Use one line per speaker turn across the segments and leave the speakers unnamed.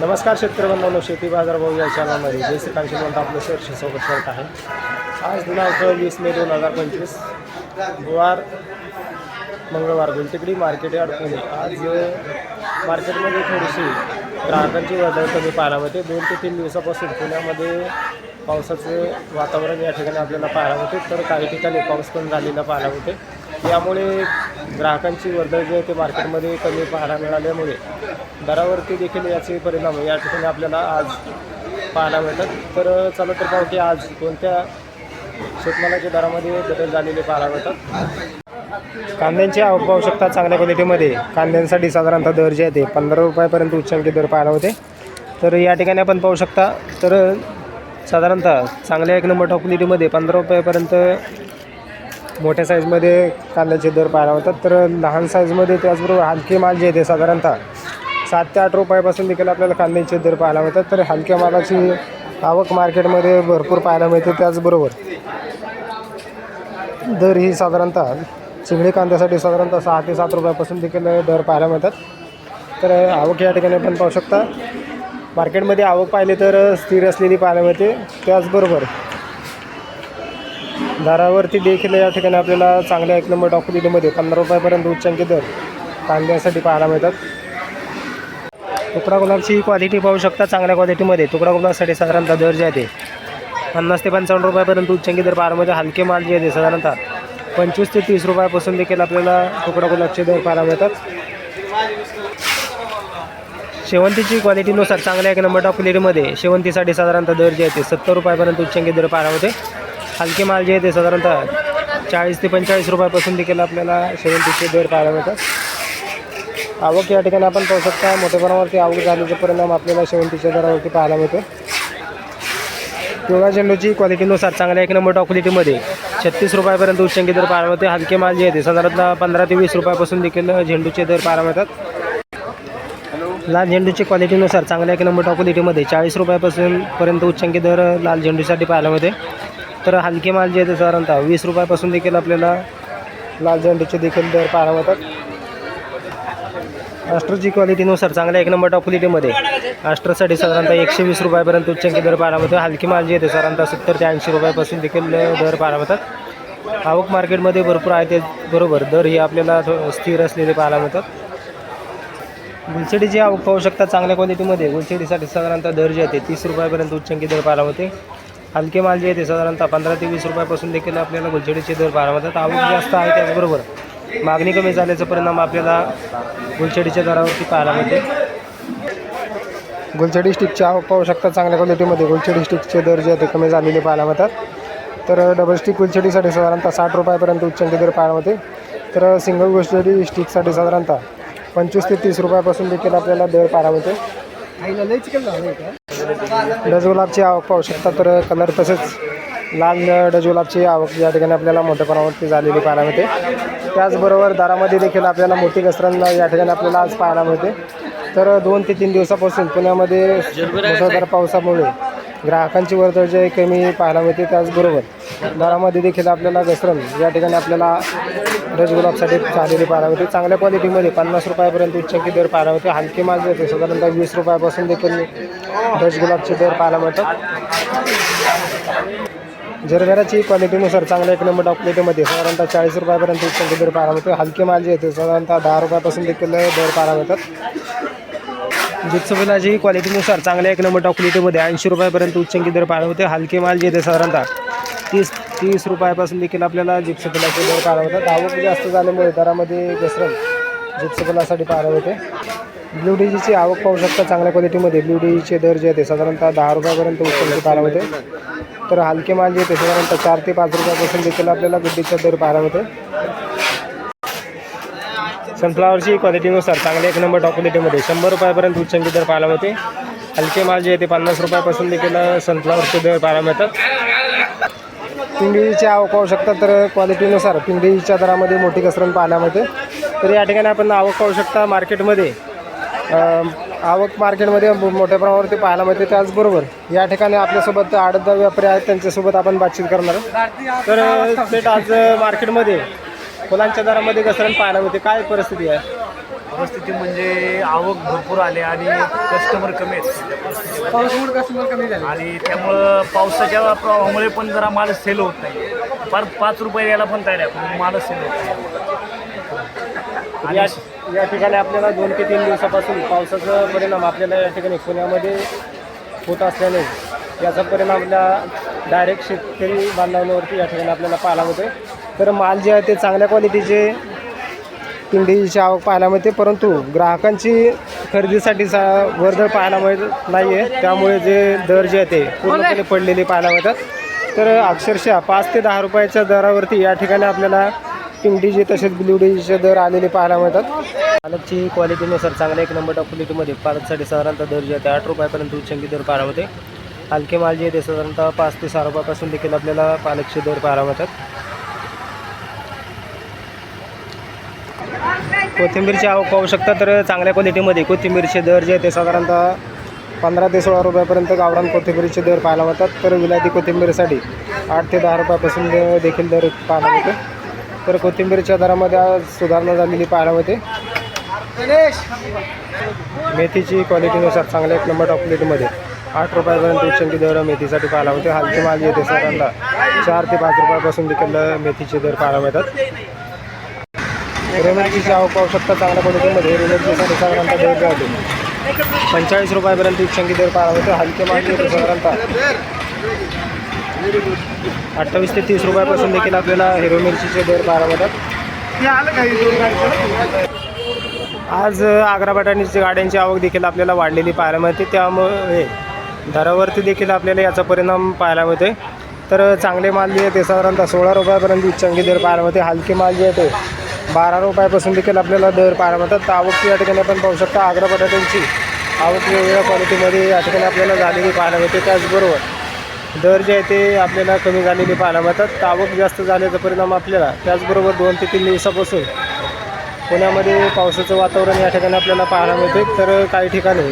नमस्कार शेतकरी बंधूंनो शेती बाजारभाव या चॅनलमध्ये जय श्रीकांत म्हणतो आपलं सहर्ष सोबत करत आहे. आज दिनांक वीस मे दोन हजार पंचवीस. बुधवार मंगळवार गुलटेकडी मार्केट यार्ड पुणे. आज मार्केटमध्ये थोडीशी ग्राहकांची वर्दळ कमी पाहायला मिळते. दोन ते तीन दिवसापासून पुण्यामध्ये पावसाचे वातावरण या ठिकाणी आपल्याला पाहायला होते तर काही ठिकाणी पाऊस पण झालेला पाहायला होते यामुळे ग्राहकांची वर्दळ जी आहे ते मार्केटमध्ये कमी पाहायला मिळाल्यामुळे दरावरती देखील याचे परिणाम या ठिकाणी आपल्याला आज पाहायला मिळतात. तर चला तर पाहू की आज कोणत्या शेतमालाच्या दरामध्ये बदल झालेले पाहायला मिळतात. कांद्यांची आवक पाहू शकता चांगल्या क्वालिटीमध्ये. कांद्यांसाठी साधारणतः दर जे आहे ते पंधरा रुपयापर्यंत उच्चांकी दर पाहायला होते तर या ठिकाणी आपण पाहू शकता तर साधारणतः चांगल्या एक नंबर टॉप क्वालिटीमध्ये पंधरा रुपयापर्यंत मोठ्या साईजमध्ये कांद्याचे दर पाहायला होतात तर लहान साईजमध्ये त्याचबरोबर हलके माल जे आहे ते साधारणतः सात ते आठ रुपयापासून देखील आपल्याला कांद्याचे दर पाहायला मिळतात. तर हलक्या मालाची आवक मार्केटमध्ये भरपूर पाहायला मिळते. त्याचबरोबर दर ही साधारणतः चिंगडी कांद्यासाठी साधारणतः सहा ते सात रुपयापासून देखील दर पाहायला मिळतात. तर आवक या ठिकाणी पण पाहू शकता. मार्केटमध्ये आवक पाहिले तर स्थिर असलेली पाहायला मिळते. त्याचबरोबर दरावरती देखील या ठिकाणी आपल्याला चांगल्या एक नंबर टॉप पंधरा रुपयापर्यंत उच्चांकी दर कांद्यासाठी पाहायला मिळतात. तुकडा गुलाबची क्वालिटी पाहू शकता चांगल्या क्वालिटीमध्ये तुकडा गुलाबसाठी साधारणतः दर जे आहे ते पन्नास ते पंचावन्न रुपयापर्यंत उच्चांकी दर पाहायला हलके माल जे आहे साधारणतः पंचवीस ते तीस रुपयापासून देखील आपल्याला तुकडा गुलाबचे दर पाहायला मिळतात. शेवंतीची क्वालिटीनुसार चांगल्या एक नंबर टॉप शेवंतीसाठी साधारणतः दर जे आहे ते सत्तर रुपयापर्यंत उच्चांकी दर पाहायला होते. हलके माल जे आहे ते साधारणतः चाळीस ते पंचेचाळीस रुपयापासून देखील आपल्याला शेवंतीचे दर पाहायला मिळतात. आवक या ठिकाणी आपण पाहू शकता मोठ्या प्रमाणावरती आवक झाल्याचा परिणाम आपल्याला शेवंतीच्या दरावरती पाहायला मिळतो पिवळा झेंडूची क्वालिटीनुसार चांगल्या एक नंबर टॉप क्वालिटीमध्ये छत्तीस रुपयापर्यंत उच्चांकी दर पाहायला मिळते हलके माल जे आहे ते साधारणतः पंधरा ते वीस रुपयापासून देखील झेंडूचे दर पाहायला मिळतात. लाल झेंडूची क्वालिटीनुसार चांगल्या एक नंबर टॉप क्वालिटीमध्ये चाळीस रुपयापासून पर्यंत उच्चांकी दर लाल झेंडूसाठी पाहायला मिळते. तर हलके माल जे आहे ते साधारणतः वीस रुपयापासून देखील आपल्याला लाल झेंडूचे देखील दर पाहायला मिळतात. अस्ट्रोची क्वालिटीनुसार चांगल्या एक नंबर टॉप क्वालिटीमध्ये अस्ट्रोसाठी साधारणतः एकशे वीस रुपयापर्यंत उच्चांकी दर पाहायला मिळतो. हलकी माल जे आहे साधारणतः सत्तर ते ऐंशी रुपयापासून देखील दर पाहायला मिळतात. आवक मार्केटमध्ये भरपूर आहे ते बरोबर. दर हे आपल्याला थो- स्थिर असलेले पाहायला मिळतात. गुलछडीची आवक पाहू शकता चांगल्या क्वालिटीमध्ये. गुलछडीसाठी साधारणतः दर जे आहे तीस रुपयापर्यंत उच्चंकी दर पाहायला होते. हलके माल जे आहे ते साधारणतः पंधरा ते वीस रुपयापासून देखील आपल्याला गुलछडीचे दर पाहायला मिळतात. आवक जास्त आहे त्याचबरोबर मागणी कमी झाल्याचा परिणाम आपल्याला गुलछडीच्या दरावरती पाहायला मिळते. गुलछडी स्टिकची आवक पाहू शकता चांगल्या क्वालिटीमध्ये. गुलछडी स्टिकचे दर जे आहे ते कमी झालेले पाहायला मिळतात. तर डबल स्टिक गुलछडीसाठी साधारणतः साठ रुपयापर्यंत उच्चांकी दर पाहायला होते. तर सिंगल गुलछडी स्टिकसाठी साधारणतः पंचवीस ते तीस रुपयापासून देखील आपल्याला दर पाहायला मिळते. डच गुलाबची आवक पाहू शकता तर कलर तसेच लाल डच गुलाबची आवक या ठिकाणी आपल्याला मोठ्या प्रमाणावरती झालेली पाहायला मिळते. त्याचबरोबर दरामध्ये देखील आपल्याला मोठी घसरण या ठिकाणी आपल्याला आज पाहायला मिळते. तर दोन ते तीन दिवसापासून पुण्यामध्ये मुसळधार पावसामुळे ग्राहकांची वर्दळ जे आहे कमी पाहायला मिळते त्याचबरोबर दरामध्ये देखील आपल्याला घसरण या ठिकाणी आपल्याला रसगुलाबसाठी झालेली पाहायला मिळते. चांगल्या क्वालिटीमध्ये पन्नास रुपयापर्यंत उच्चांकी दर पाहायला मिळते. हलके माल जे साधारणतः वीस रुपयापासून देखील रसगुलाबचे दर पाहायला मिळतात. जरगराची क्वालिटीनुसार चांगल्या एक नंबर टॉप क्वालिटीमध्ये साधारणतः चाळीस रुपयापर्यंत उच्चांकी दर पाहायला मिळतो. हलके माल जे येते साधारणतः दहा रुपयापासून देखील दर पाहायला मिळतात. जिप्सोफिलाची क्वालिटीनुसार चांगल्या एक नंबर टॉप क्वालिटीमध्ये ऐंशी रुपयापर्यंत उच्चंकी दर पाहायला होते. हलके माल जे येते साधारणतः तीस तीस रुपयापासून देखील आपल्याला जिप्सोफिलाचे दर पाहायला होतात आवक जास्त झाल्यामुळे दरामध्ये घसरण जिप्सोफिलासाठी पाहायला होते. ब्लू डीजीची आवक पाहू शकता चांगल्या क्वालिटीमध्ये. ब्लू डीजीचे दर जे आहे साधारणतः दहा रुपयापर्यंत उच्चंकी पाहायला होते. तर हलके माल जे आहे साधारणतः चार ते पाच रुपयापासून देखील आपल्याला गुड्डीचा दर पाहायला होते. सनफ्लावरची क्वालिटीनुसार चांगले एक नंबर टॉप क्वालिटीमध्ये शंभर रुपयापर्यंत उच्चांकी दर पाहायला मिळते. हलके माल जे आहे ते पन्नास रुपयापासून देखील सनफ्लावरचे दर पाहायला मिळतात. पिंगळीची आवक पाहू शकता तर क्वालिटीनुसार पिंडीच्या दरामध्ये मोठी घसरण पाहायला मिळते. तर या ठिकाणी आपण आवक पाहू शकता मार्केटमध्ये. आवक मार्केटमध्ये मोठ्या प्रमाणावरती पाहायला मिळते. त्याचबरोबर या ठिकाणी आपल्यासोबत आठ दहा व्यापारी आहेत. त्यांच्यासोबत आपण बातचीत करणार आहोत. तर थेट आज मार्केटमध्ये फुलांच्या दरामध्ये घसरण पाहायला मिळते. काय परिस्थिती आहे?
परिस्थिती म्हणजे आवक भरपूर आली आणि कस्टमर कमी आहेत.
पावसामुळे कस्टमर कमी झाले.
आणि त्यामुळं पावसाच्या प्रभावामुळे पण जरा माल सेल होत नाही. फार पाच रुपये द्यायला पण तयार आहे पण मालच सेल होत नाही.
या या ठिकाणी आपल्याला दोन ते तीन दिवसापासून पावसाचा परिणाम आपल्याला या ठिकाणी पुण्यामध्ये होत असल्याने याचा परिणाम आपल्या डायरेक्ट शेतकरी बांधवांवरती या ठिकाणी आपल्याला पाहायला मिळतोय. तर माल जे आहे ते चांगल्या क्वालिटीचे पिंडीची आवक पाहायला मिळते. परंतु ग्राहकांची खरेदीसाठी सा वर्दळ पाहायला मिळत नाही आहे त्यामुळे जे दर जे आहे ते पूर्णपणे पडलेले पाहायला मिळतात. तर अक्षरशः पाच ते दहा रुपयाच्या दरावरती या ठिकाणी आपल्याला पिंडीचे तसेच ब्ल्यूडीचे दर आलेले पाहायला मिळतात. पालकची क्वालिटीनुसार चांगल्या एक नंबर टॉप क्वालिटीमध्ये पालकसाठी साधारणतः दर जे आहे ते आठ रुपयापर्यंत उच्चंकी दर पाहायला मिळते. हलके माल जे आहे ते साधारणतः पाच ते सहा रुपयापासून देखील आपल्याला पालकचे दर पाहायला मिळतात. कोथिंबीरची आवक पाहू शकता तर चांगल्या क्वालिटीमध्ये कोथिंबीरचे दर जे आहे ते साधारणतः पंधरा ते सोळा रुपयापर्यंत गावरान कोथिंबीरचे दर पाहायला होतात तर विलायती कोथिंबीरसाठी आठ ते दहा रुपयापासून देखील दर पाहायला होते तर कोथिंबीरच्या दरामध्ये आज सुधारणा झालेली पाहायला होते मेथीची क्वालिटीनुसार चांगल्या एक नंबर टॉप प्लेटमध्ये आठ रुपयापर्यंत उच्चंकी दर मेथीसाठी पाहायला होते हलकी माल येते साधारणतः चार ते पाच रुपयापासून देखील मेथीचे दर पाहायला मिळतात. रेमेडीची आवक पाहू शकता चांगल्या पद्धतीमध्ये रेमेडीसाठी साधारणतः दर जे पंचेचाळीस रुपयापर्यंत उच्चंकी दर पाहायला होतो हलके माल जे साधारणतः. अठ्ठावीस ते तीस रुपयापासून देखील आपल्याला हिरो मिरचीचे दर पाहायला मिळतात. आज आग्रा बटाणीची गाड्यांची आवक देखील आपल्याला वाढलेली पाहायला मिळते. त्यामुळे दरावरती देखील आपल्याला याचा परिणाम पाहायला मिळते तर चांगले माल जे आहे ते साधारणतः सोळा रुपयापर्यंत उच्चांकी दर पाहायला मिळते. हलके माल जे आहे ते बारा रुपयापासून देखील आपल्याला दर पाहायला मिळतात. तर आवक या ठिकाणी आपण पाहू शकता आग्रा बटाट्यांची आवक वेगवेगळ्या क्वालिटीमध्ये या ठिकाणी आपल्याला झालेली पाहायला मिळते. त्याचबरोबर दर जे आहे ते आपल्याला कमी झालेली पाहायला मिळतात. तर आवक जास्त झाल्याचा परिणाम आपल्याला त्याचबरोबर दोन ते तीन दिवसापासून पुण्यामध्ये पावसाचं वातावरण या ठिकाणी आपल्याला पाहायला मिळते. तर काही ठिकाणी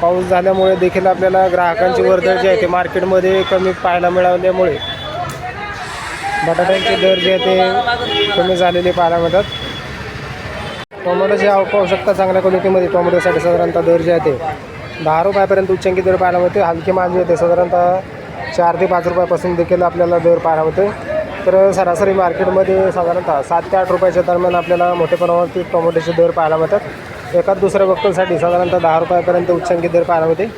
पाऊस झाल्यामुळे देखील आपल्याला ग्राहकांची वर्दळ जी आहे ते मार्केटमध्ये कमी पाहायला मिळाल्यामुळे बटाट्यांचे दर जे आहे ते कमी झालेले पाहायला मिळतात. टोमॅटोची आवक पाहू शकता चांगल्या क्वालिटीमध्ये टोमॅटोसाठी साधारणतः दर जे आहे ते दहा रुपयापर्यंत उच्चांकी दर पाहायला मिळते. हलकी माल जे साधारणतः चार ते पाच रुपयापासून देखील आपल्याला दर पाहायला मिळते. तर सरासरी मार्केटमध्ये साधारणतः सात ते आठ रुपयाच्या दरम्यान आपल्याला मोठ्या प्रमाणावरती टोमॅटोचे दर पाहायला मिळतात. एकाच दुसऱ्या बक्कलसाठी साधारणतः दहा रुपयापर्यंत उच्चांकी दर पाहायला मिळते.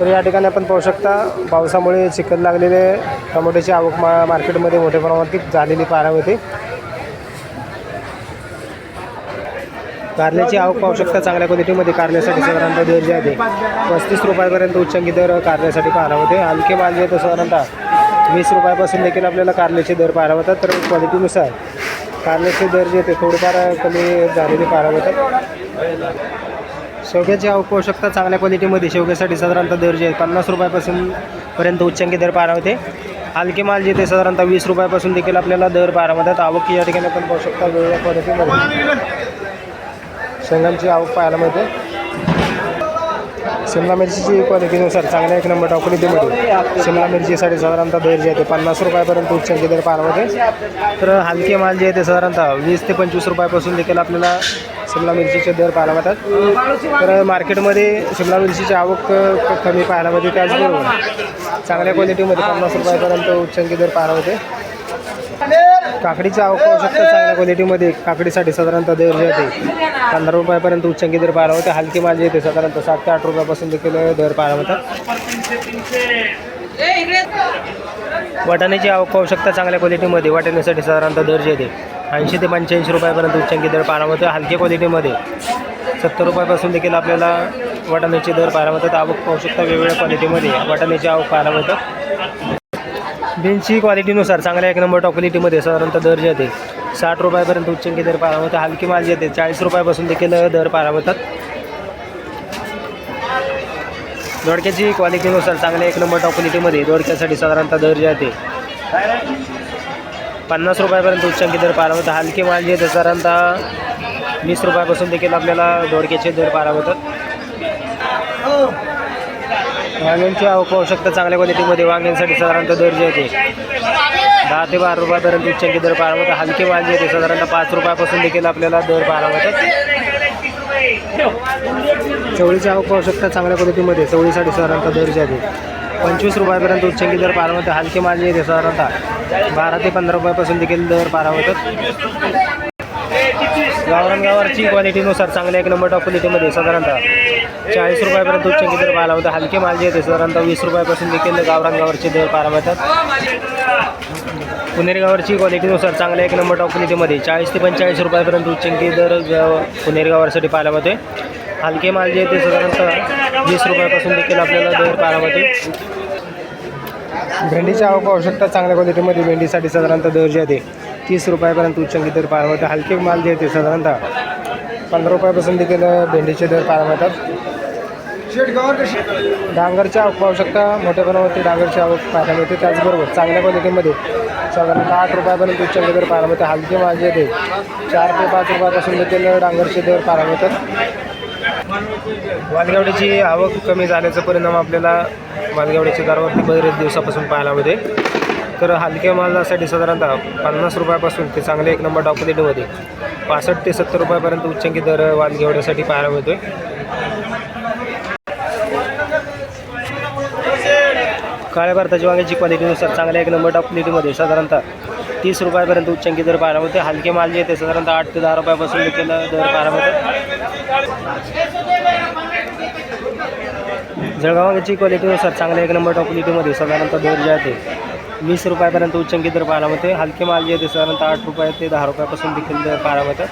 तर या ठिकाणी आपण पाहू शकता पावसामुळे चिकन लागलेले टोमॅटोची आवक मा मार्केटमध्ये मोठ्या प्रमाणात झालेली पाहायला होती कारल्याची आवक पाहू शकता चांगल्या क्वालिटीमध्ये कारल्यासाठी साधारणतः दर जे आहे ते पस्तीस रुपयापर्यंत उच्चांकी दर कारल्यासाठी पाहायला होते हलके माल जे तो साधारणतः वीस रुपयापासून देखील आपल्याला कारल्याचे दर पाहायला होतात तर क्वालिटीनुसार कारल्याचे दर जे ते थोडेफार कमी झालेले पाहायला होतात शेवग्याची आवक चांगल्या क्वालिटीमध्ये शेवग्यासाठी साधारणतः दर जे आहे पन्नास रुपयापासून पर्यंत उच्चांकी दर पाहायला होते. हलके माल जे ते साधारणतः वीस रुपयापासून देखील आपल्याला दर पाहायला आवक या ठिकाणी आपण पाहू शकता वेगवेगळ्या क्वालिटीमध्ये शेंगांची आवक पाहायला मिळते. शिमला मिरचीची क्वालिटीनुसार चांगल्या एक नंबर टॉप क्वालिटीमध्ये शिमला मिरचीसाठी साधारणतः दर जे आहे ते पन्नास रुपयापर्यंत उच्चांकी दर पाहायला तर हलके माल जे आहे ते साधारणतः वीस ते पंचवीस रुपयापासून देखील आपल्याला शिमला मिरचीचे दर पाहायला मिळतात. तर मार्केटमध्ये शिमला मिरचीची आवक कमी पाहायला मिळते त्याचबरोबर चांगल्या क्वालिटीमध्ये पन्नास रुपयापर्यंत उच्चांकी दर पाहायला मिळते. काकडीची आवक पाहू शकता चांगल्या क्वालिटीमध्ये काकडीसाठी साधारणतः दर जे आहे ते पंधरा रुपयापर्यंत उच्चांकी दर पाहायला होते हलकी जे येते साधारणतः सात ते आठ रुपयापासून देखील दर पाहायला मिळतात. वाटाण्याची आवक पाहू शकता चांगल्या क्वालिटीमध्ये. वाटाण्यासाठी साधारणतः दर जे येते ऐंशी ते पंच्याऐंशी रुपयापर्यंत उच्चांकी दर पाहायला मिळतो हलक्या क्वालिटीमध्ये सत्तर रुपयापासून देखील आपल्याला वाटाण्याचे दर पाहायला मिळतात. आवक पाहू शकता वेगवेगळ्या क्वालिटीमध्ये वाटाण्याची आवक पाहायला मिळतात बीन्सची क्वालिटीनुसार चांगल्या एक नंबर टॉप क्वालिटीमध्ये साधारणतः दर जे येते साठ रुपयापर्यंत उच्चांकी दर पाहायला मिळतात हलकी माल जे येते चाळीस रुपयापासून देखील दर पाहायला मिळतात. दोडक्याची क्वालिटीनुसार चांगल्या एक नंबर टॉप क्वालिटीमध्ये दोडक्यासाठी साधारणतः दर जे आहे पन्नास रुपयापर्यंत उच्चांकी दर पाहायला मिळतात. हलके माल जे साधारणतः वीस रुपयापासून देखील आपल्याला दोडक्याचे दर पाहायला होतात वांग्यांची आवश्यकता चांगल्या क्वालिटीमध्ये. वांग्यांसाठी साधारणतः दर जे आहे दहा ते बारा रुपयापर्यंत उच्चांकी दर पाहायला मिळतात. हलके माल जे आहे साधारणतः पाच रुपयापासून देखील आपल्याला दर पाहायला चवळीची आवश्यकता चांगल्या क्वालिटीमध्ये. चवळीसाठी साधारणतः दर जे आहे पंचवीस रुपयापर्यंत उच्चंकी दर पारा होते हलके माल येते साधारणतः बारा ते पंधरा रुपयापासून देखील दर पारा होतात गावरंगावरची क्वालिटीनुसार चांगल्या एक नंबर टॉप क्वालिटीमध्ये साधारणतः चाळीस रुपयापर्यंत उच्चंकी दर पाहिला होता हलके माल जे येते साधारणतः वीस रुपयापासून देखील गावरंगावरचे दर पारा होतात. पुणेरी क्वालिटीनुसार चांगल्या एक नंबर टॉप क्वालिटीमध्ये चाळीस ते पंचेचाळीस रुपयापर्यंत उच्चंकी दर ग- पुणेरी पाहायला मिळते हलके माल जे ते साधारणतः वीस रुपयापासून देखील आपल्याला दर पाहायला भेंडीच्या भेंडीची आवक आवश्यकता चांगल्या क्वालिटीमध्ये भेंडीसाठी साधारणतः दर जे आहे तीस रुपयापर्यंत उच्चांकी दर पाहायला हलके माल जे आहे ते साधारणतः पंधरा रुपयापासून देखील भेंडीचे दर पारावतात मिळतात. डांगरची आवक पाहू शकता मोठ्या प्रमाणावरती डांगरची आवक पाहायला मिळते. त्याचबरोबर चांगल्या क्वालिटीमध्ये साधारणतः आठ रुपयापर्यंत उच्चांकी दर पाहायला मिळते हलके माल जे ते चार ते पाच रुपयापासून देखील डांगरचे दर पाहायला मिळतात. वालगावडीची आवक कमी झाल्याचा परिणाम आपल्याला वालगावडीच्या दरावरती बरेच दिवसापासून पाहायला मिळते तर हलक्या मालासाठी साधारणतः पन्नास रुपयापासून ते चांगले एक नंबर डॉक्युमेंटमध्ये पासष्ट ते सत्तर रुपयापर्यंत उच्चांकी दर वालगेवड्यासाठी पाहायला मिळतोय. काळ्या भारताच्या वांग्याची क्वालिटीनुसार चांगल्या एक नंबर टॉप क्वालिटीमध्ये साधारणतः तीस रुपयापर्यंत उच्चांकी दर पाहायला मिळते. हलके माल जे ते साधारणतः आठ ते दहा रुपयापासून देखील दर पाहायला मिळतात. जळगावाची क्वालिटीनुसार चांगल्या एक नंबर टॉप क्वालिटीमध्ये साधारणतः दर जे आहे ते वीस रुपयापर्यंत उच्चांकी दर पाहायला मिळते. हलके माल जे आहे ते साधारणतः आठ रुपये ते दहा रुपयापासून देखील दर पाहायला मिळतात.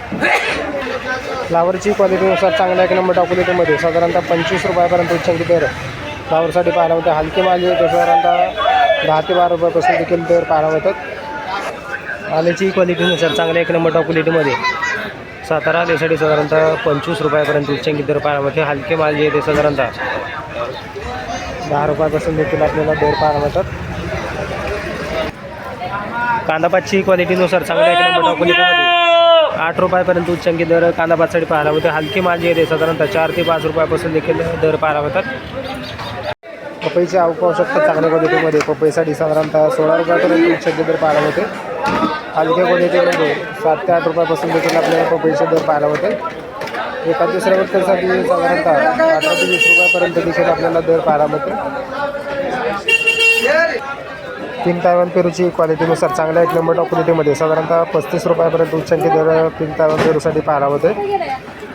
फ्लावरची क्वालिटीनुसार चांगल्या एक नंबर टॉप क्वालिटीमध्ये साधारणतः पंचवीस रुपयापर्यंत उच्चांकी दर फ्लावरसाठी पाहायला मिळते. हलके माल जे आहे ते साधारणतः दहा ते बारा रुपयापासून देखील दर पाहायला मिळतात. आल्याची क्वालिटीनुसार चांगल्या एक नंबर टॉप क्वालिटीमध्ये सातारा आल्यासाठी साधारणतः पंचवीस रुपयापर्यंत उच्चांकी दर पाहायला हलके माल जे येते साधारणतः दहा रुपयापासून देखील आपल्याला दर पाहायला मिळतात. कांदापातची क्वालिटीनुसार चांगल्या एक नंबर टॉप क्वालिटीमध्ये आठ रुपयापर्यंत उच्चांकी दर कांदापातसाठी पाहायला मिळते. हलकी माल जे येते साधारणतः चार ते पाच रुपयापासून देखील दर पाहायला मिळतात. पपईचे आवक पाहू शकतात चांगल्या क्वालिटीमध्ये पपईसाठी साधारणतः सोळा रुपयापर्यंत उच्चांकी दर पाहायला मिळते. हलक्या क्वालिटीमध्ये म्हणजे सात ते आठ रुपयापासून देखील आपल्याला पपईचे दर पाहायला होते एका दुसऱ्या वर्षासाठी साधारणतः अठरा ते वीस रुपयापर्यंत देखील आपल्याला दर पाहायला होते पिंक तायवान पेरूची क्वालिटीनुसार चांगल्या एक नंबर टॉप क्वालिटीमध्ये साधारणतः पस्तीस रुपयापर्यंत उच्चांकी दर पिंक तायवान पेरूसाठी पाहायला होते.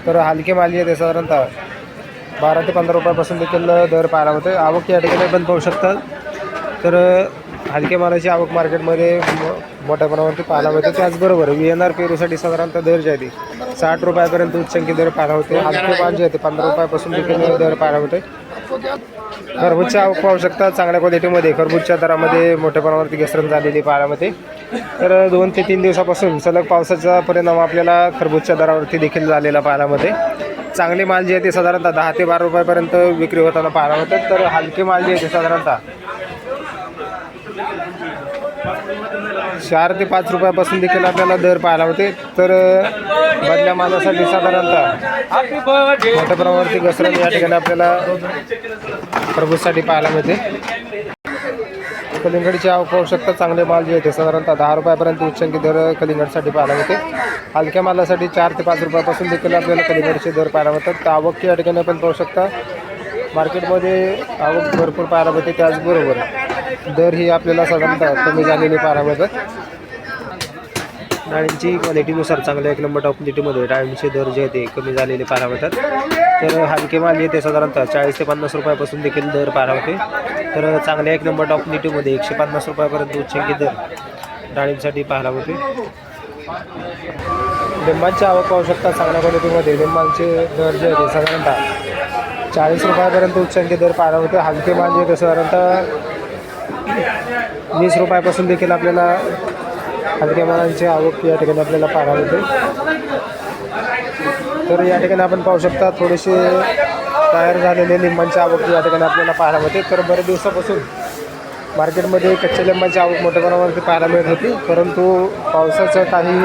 तर हलके माली आहे ते साधारणतः बारा ते पंधरा रुपयापासून देखील दर पाहायला होते. आवक या ठिकाणी पण पाहू शकतात तर हलके मालाची आवक मार्केटमध्ये मो- मोठ्या प्रमाणावरती पाहायला मिळते. त्याचबरोबर व्ही एन आर पेरूसाठी साधारणतः दर जे आहे ते साठ रुपयापर्यंत उच्चांकी दर पाहायला होते. हलके माल जे आहे ते पंधरा रुपयापासून देखील दर पाहायला होते. खरबूजची आवक पाहू शकता चांगल्या क्वालिटीमध्ये खरबूजच्या दरामध्ये मोठ्या प्रमाणावरती घसरण झालेली पाहायला तर दोन ते तीन दिवसापासून सलग पावसाचा परिणाम आपल्याला खरबूजच्या दरावरती देखील झालेला पाहायला मिळते. चांगले माल जे आहे ते साधारणतः दहा ते बारा रुपयापर्यंत विक्री होताना पाहायला होतं तर हलके माल जे आहे ते साधारणतः चार ते पाच रुपयापासून देखील आपल्याला दर पाहायला होते तर बदल्या मालासाठी साधारणतः मोठ्या प्रमाणावरती घसरण या ठिकाणी आपल्याला खरबूजसाठी पाहायला मिळते. कलिंगडची आवक पाहू शकता चांगले माल जे येते साधारणतः दहा रुपयापर्यंत उच्चांकी दर कलिंगडसाठी पाहायला मिळते. हलक्या मालासाठी चार ते पाच रुपयापासून देखील आपल्याला कलिंगडचे दर पाहायला मिळतात. तर आवक या ठिकाणी आपण पाहू शकता मार्केटमध्ये आवक भरपूर पाहायला मिळते त्याचबरोबर दर ही आपल्याला साधारणतः कमी झालेली पाहायला मिळतात डाळींची क्वालिटीनुसार चांगल्या एक नंबर टॉप क्वालिटीमध्ये डाळींचे दर जे आहे ते कमी झालेले पाहायला मिळतात तर हलके माल येते साधारणतः चाळीस ते पन्नास रुपयापासून देखील दर पारा होते तर चांगल्या एक नंबर टॉप क्वालिटीमध्ये एकशे पन्नास रुपयापर्यंत उच्चंकी दर डाळींसाठी पाहायला होते लिंबांची आवक पाहू शकता चांगल्या क्वालिटीमध्ये लिंबांचे दर जे होते साधारणतः चाळीस रुपयापर्यंत उच्चांकी दर पाहायला होते हलके माल जे साधारणतः वीस रुपयापासून देखील आपल्याला हलक्या मालांची आवक या ठिकाणी आपल्याला पाहायला मिळते. तर या ठिकाणी आपण पाहू शकता थोडेसे तयार झालेले लिंबांची आवक या ठिकाणी आपल्याला पाहायला मिळते. तर बरेच दिवसापासून मार्केटमध्ये कच्च्या लिंबांची आवक मोठ्या प्रमाणावरती पाहायला मिळत होती. परंतु पावसाचं काही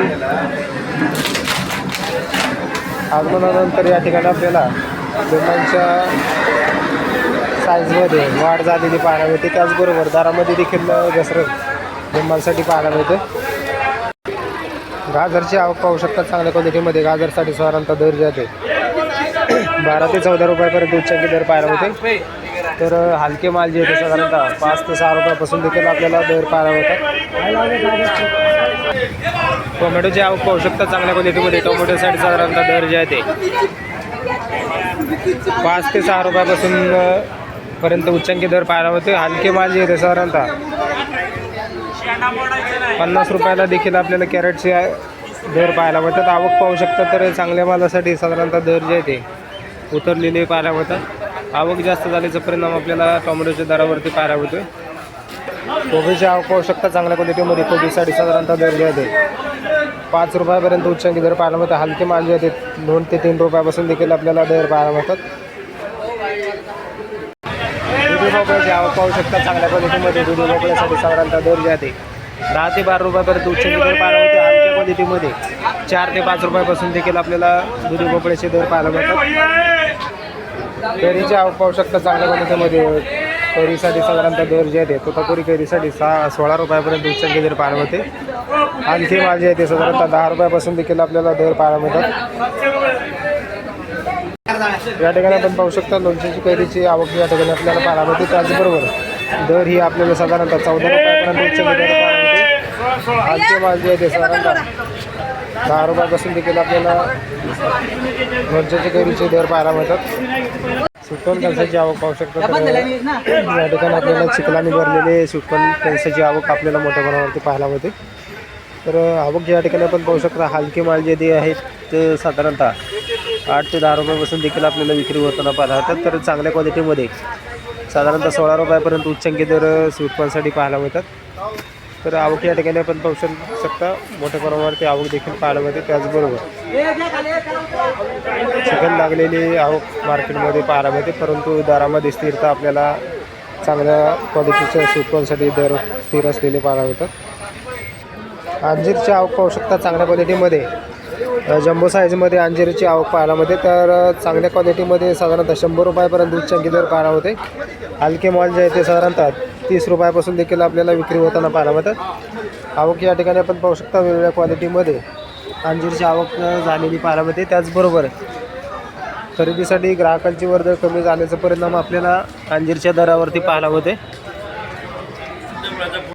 आगमनानंतर या ठिकाणी आपल्याला लिंबांच्या साईजमध्ये वाढ झालेली पाहायला मिळते. त्याचबरोबर दारामध्ये देखील घसरण लिंबांसाठी पाहायला मिळते. गाजरची आवक पाहू शकतात चांगल्या क्वालिटीमध्ये गाजरसाठी साधारणतः दर जाते बारा ते चौदा रुपयापर्यंत उच्चांकी दर पाहायला होते तर हलके माल जे होते साधारणतः पाच ते सहा रुपयापासून देखील आपल्याला दर पाहायला मिळतात. टोमॅटोची आवक पाहू शकतात चांगल्या क्वालिटीमध्ये टोमॅटोसाठी साधारणतः दर जे आहे ते पाच ते सहा रुपयापासून पर्यंत उच्चांकी दर पाहायला होते हलके माल जे साधारणतः पन्नास रुपयाला देखील आपल्याला कॅरेटचे दर पाहायला मिळतात. आवक पाहू शकतात तर चांगल्या मालासाठी साधारणतः दर जे आहे ते उतरलेले पाहायला मिळतात. आवक जास्त झाल्याचा परिणाम आपल्याला टोमॅटोच्या दरावरती पाहायला मिळतोय. कोबीची आवक पाहू शकता चांगल्या क्वालिटीमध्ये कोबीसाठी साधारणतः दर जे आहे पाच रुपयापर्यंत उच्चांकी दर पाहायला मिळतात. हलके माल जे आहेत दोन ते तीन रुपयापासून देखील आपल्याला दर पाहायला मिळतात. दुधी भोपळ्याची आवक पाहू शकता चांगल्या क्वालिटीमध्ये दुधी भोपळ्यासाठी साधारणतः दर जे ते. दहा ते बारा रुपयापर्यंत उच्च दर पाहायला हलक्या क्वालिटीमध्ये चार ते पाच रुपयापासून देखील आपल्याला दुधी भोपळ्याचे दर पाहायला मिळतात. कैरीची आवक पाहू शकता चांगल्या क्वालिटीमध्ये कैरीसाठी साधारणतः दर जे आहे तोतापुरी कैरीसाठी सहा सोळा रुपयापर्यंत उच्चांकी दर पाहायला मिळते आणखी माल जे आहे ते साधारणतः दहा रुपयापासून देखील आपल्याला दर पाहायला मिळतात. या ठिकाणी आपण पाहू शकता लोणच्याची कैरीची आवक या ठिकाणी आपल्याला पाहायला मिळते. त्याचबरोबर दर ही आपल्याला साधारणतः चौदा रुपयापर्यंत उच्चांकी दर पाहायला माल जे आहे ते साधारणतः दहा रुपयापासून देखील आपल्याला लोणच्याची कैरीचे दर पाहायला मिळतात. सुटपण कणसाची आवक पाहू शकता तर या ठिकाणी आपल्याला चिखलाने भरलेले सुटपण कणसाची आवक आपल्याला मोठ्या प्रमाणावरती पाहायला मिळते. तर आवक या ठिकाणी आपण पाहू शकता हलके माल जे ते आहेत ते साधारणतः आठ ते दहा रुपयापासून देखील आपल्याला विक्री होताना पाहायला तर चांगल्या क्वालिटीमध्ये साधारणतः सोळा रुपयापर्यंत उच्चांकी दर स्वीटपॉनसाठी पाहायला मिळतात. तर आवक या ठिकाणी आपण पाहू शकता. मोठ्या प्रमाणावरती आवक देखील पाहायला मिळते. त्याचबरोबर चिकन लागलेली आवक मार्केटमध्ये पाहायला मिळते. परंतु दरामध्ये स्थिरता आपल्याला चांगल्या क्वालिटीच्या स्वीटपॉनसाठी दर स्थिर असलेले पाहायला मिळतात. अंजीरची आवक पाहू शकता. चांगल्या क्वालिटीमध्ये जम्बो साईजमध्ये अंजिरीची आवक पाहायला मिळते. तर चांगल्या क्वालिटीमध्ये साधारणतः शंभर रुपयापर्यंत उच्चांकी दर पाहायला होते हलके मॉल जे आहे ते साधारणतः तीस रुपयापासून देखील आपल्याला विक्री होताना पाहायला मिळतात. आवक या ठिकाणी आपण पाहू शकता वेगवेगळ्या क्वालिटीमध्ये अंजीरची आवक झालेली पाहायला मिळते. त्याचबरोबर खरेदीसाठी ग्राहकांची वर्दळ कमी झाल्याचा परिणाम आपल्याला अंजीरच्या दरावरती पाहायला होते